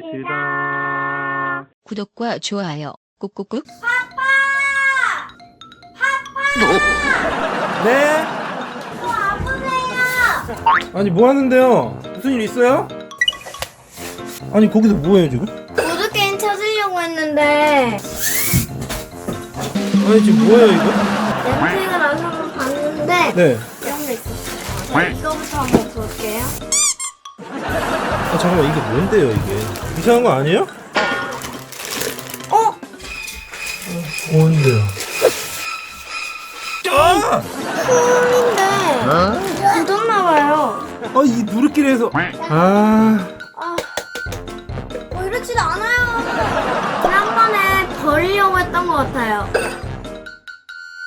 계시다. 구독과 좋아요 꾹꾹꾹 네? 아니 뭐 하는데요? 무슨 일 있어요? 아니 거기서 뭐해요 지금? 보드 게임 찾으려고 했는데 아니 지금 뭐예요 이거? 냄새가 나서 봤는데 네. 이런 게 있었어요. 자, 이거부터 한번 볼게요. 아 잠깐만 이게 뭔데요 이게? 이상한 거 아니에요? 어? 뭔데요? 아! 콩인데 굳었나봐요. 아이 누르끼리에서 아 아, 뭐 이렇지도 않아요. 지난번에 버리려고 했던 것 같아요.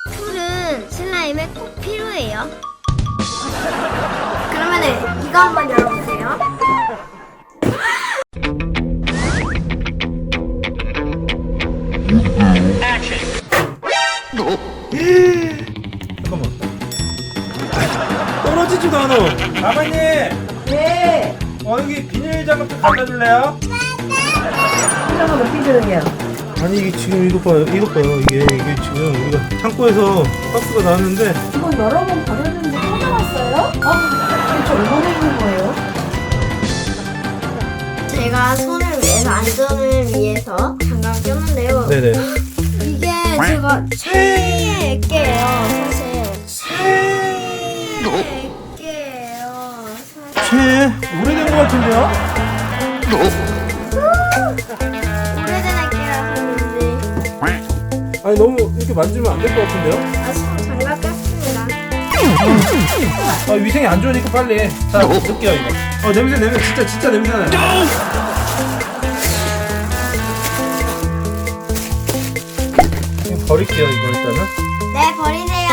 풀은 슬라임에 꼭 필요해요. 그러면은 이거 한번 열어보세요. 잠깐만 떨어지지도 않아 아버님 네 어, 여기 비닐 장갑 좀 갖다 줄래요? 장갑 몇개 들어요? 아니 이게 지금 이거 봐요 이거 봐요 이게 이게 지금 우리가 창고에서 박스가 나왔는데 이거 여러 번 버렸는데 찾아왔어요? 아, 도대체 얼마나 있는 거예요? 제가 손을 위해서 안전을 위해서 장갑 꼈는데요. 네네 이게 제가 최애 애게요 사실. 최애 사실. 최 오래된 것 같은데요? 오래된 애게라 하는데 아니 너무 이렇게 만지면 안 될 것 같은데요? 장갑 꼈습니다. 아 위생이 안 좋으니까 빨리 자 넣을게요 이거 어 냄새 냄새 진짜 진짜 냄새 나요 버릴게요 이거 일단은 네 버리세요.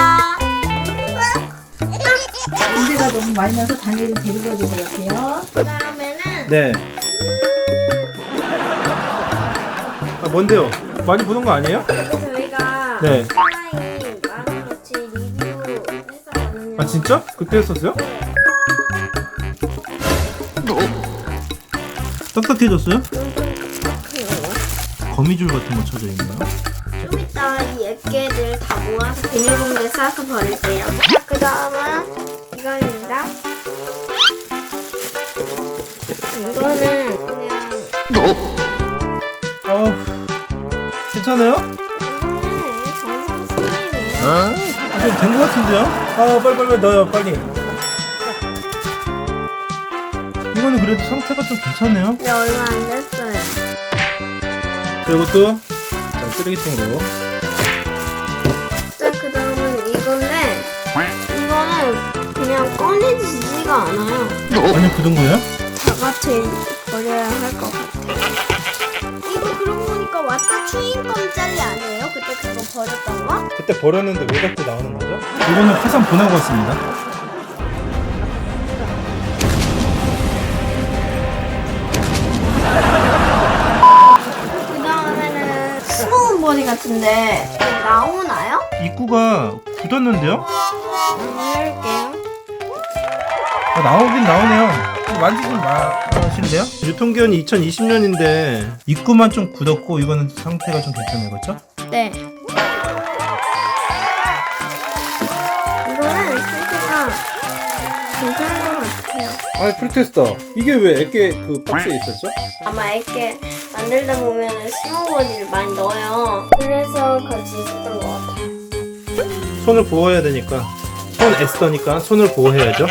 냄새가 너무 많이 나서 당연히 데리고 될것 같아요. 그다음에는 네. 아 뭔데요? 많이 보는 거 아니에요? 저희가 네. 리뷰했었거든요. 아 진짜? 그때 했었어요? 딱딱해졌어요? 거미줄 같은 거 쳐져 있나요? 좀 이따 이 액계들 다 모아서 비닐봉지에 싸서 버릴게요. 그 다음은 이거입니다. 이거는 그냥 어 괜찮아요? 이거는 정성 슬라임이에요. 아, 좀된 거 같은데요? 아 빨리 빨리 빨리 넣어요 빨리 이거는 그래도 상태가 좀 괜찮네요 근데 얼마 안 됐어요. 자 이것도 자 쓰레기통으로 자, 그 다음은 이건데 이거는 그냥 꺼내지지가 않아요. 완전 굳은 거예요? 다 같이 버려야 할 것 같아요. 이거 그러고 보니까 왓챠 추인검 짤리 아니에요? 그때 그거 버렸던 거? 그때 버렸는데 왜 자꾸 나오는 거죠? 이거는 회사 보내고 왔습니다 같은데 나오나요? 입구가 굳었는데요? 열게요. 아, 나오긴 나오네요 만지지 마실래요? 유통기한이 2020년인데 입구만 좀 굳었고 이거는 상태가 좀 괜찮아요 그렇죠? 네. 이거는 상태가 괜찮은 것 같아요. 아 프리테스터 이게 왜 애게 그 박스에 있었죠? 아마 이렇게 만들다 보면 버디를 많이 넣어요. 그래서 같이 있었던 것 같아요. 손을 보호해야 되니까 손 에스더니까 손을 보호해야죠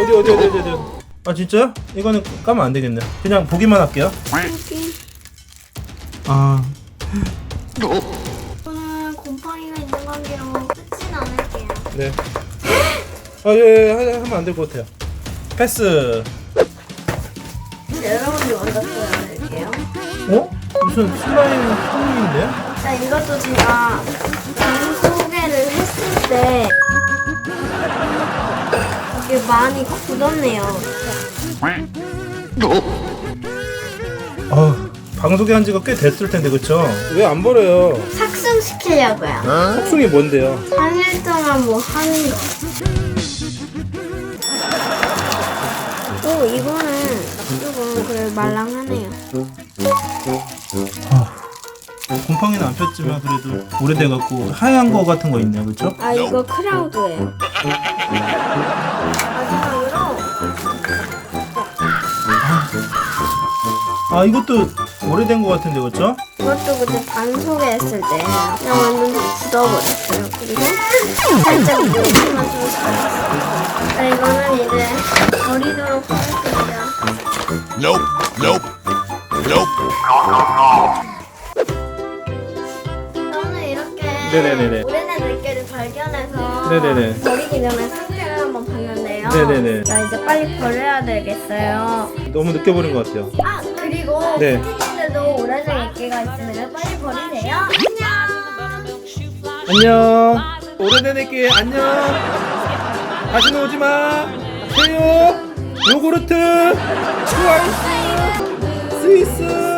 어디 어디 어디 어디 어디 아 진짜요? 이거는 까면 안 되겠네 그냥 보기만 할게요 여기 아 저는 곰팡이가 있는 관계로 뜯진 않을게요. 네. 아, 예, 예, 하- 하면 안 될 것 같아요. 패스. 어? 무슨 슬라임 성인인데? 자, 이것도 제가 장 소개를 했을 때 이게 많이 굳었네요. 아, 방 소개한 지가 꽤 됐을 텐데 그쵸? 왜 안 버려요? 삭승시키려고요. 어? 속숭이 뭔데요? 3일 동안 뭐 하는 거. 그래도 이거는 조금 그래 말랑하네요. 곰팡이는 안 폈지만 그래도 오래돼갖고 하얀 거 같은 거 있네요, 그렇죠? 아 이거 크라우드예요. 마지막으로 아 이것도 오래된 거 같은데, 그렇죠? 이것도 그때 반소개 했을 때 그냥 완전 굳어버렸어요. 그리고 살짝 이렇게만 좀 살았어요. 자, 이거는 이제 버리도록 하겠습니다. Nope, nope, nope. 저는 이렇게 네네네네. 오래된 물개를 발견해서 네네네. 버리기 전에 상태를 한번 봤는데요. 네네네. 자 이제 빨리 버려야 되겠어요. 너무 늦게 버린 것 같아요. 아 그리고 네. 오래된 물개가 있으면 빨리 버리세요. 안녕. 안녕. 오래된 애기 안녕. 다시는 오지 마. 새우, 요구르트, 트와이스, 스위스.